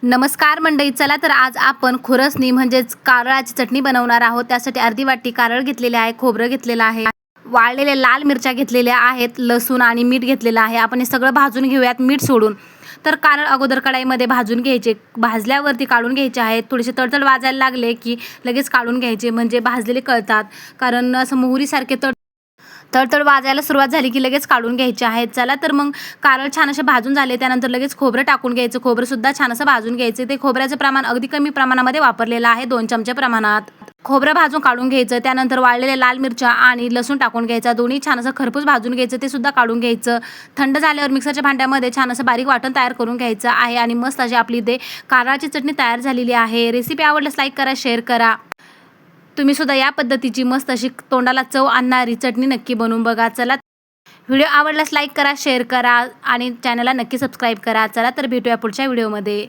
नमस्कार मंडळी चला तर आज आपण खुरसणी म्हणजेच कारळाची चटणी बनवणार आहोत. त्यासाठी अर्धी वाटी कारळ घेतलेले आहे खोबरं घेतलेलं आहे वाळलेल्या लाल मिरच्या घेतलेल्या आहेत लसूण आणि मीठ घेतलेलं आहे. आपण हे सगळं भाजून घेऊयात मीठ सोडून. तर कारळ अगोदर कढाईमध्ये भाजून घ्यायचे भाजल्यावरती काढून घ्यायचे आहेत. थोडेसे तडतड वाजायला लागले की लगेच काढून घ्यायचे म्हणजे भाजलेले कळतात. कारण असं मोहरीसारखे तड तळतळ वाजायला सुरुवात झाली की लगेच काढून घ्यायचे आहेत. चला तर मग कारळ छान असे भाजून झाले त्यानंतर लगेच खोबरं टाकून घ्यायचं. खोबरंसुद्धा छान असं भाजून घ्यायचं. ते खोबऱ्याचं प्रमाण अगदी कमी प्रमाणामध्ये वापरलेलं आहे दोन चमचे प्रमाणात. खोबरं भाजून काढून घ्यायचं त्यानंतर वाळलेल्या लाल मिरच्या आणि लसूण टाकून घ्यायचा. दोन्ही छान असं खरपूस भाजून घ्यायचं ते सुद्धा काढून घ्यायचं. थंड झाल्यावर मिक्सरच्या भांड्यामध्ये छान असं बारीक वाटण तयार करून घ्यायचं आहे. आणि मस्त अशी आपली ते कारळाची चटणी तयार झालेली आहे. रेसिपी आवडल्यास लाईक करा शेअर करा. तुम्ही सुद्धा या पद्धतीची मस्त अशी तोंडाला चव आणणारी चटणी नक्की बनवून बघा. चला व्हिडिओ आवडल्यास लाईक करा शेअर करा आणि चॅनलला नक्की सबस्क्राईब करा. चला तर भेटूया पुढच्या व्हिडिओमध्ये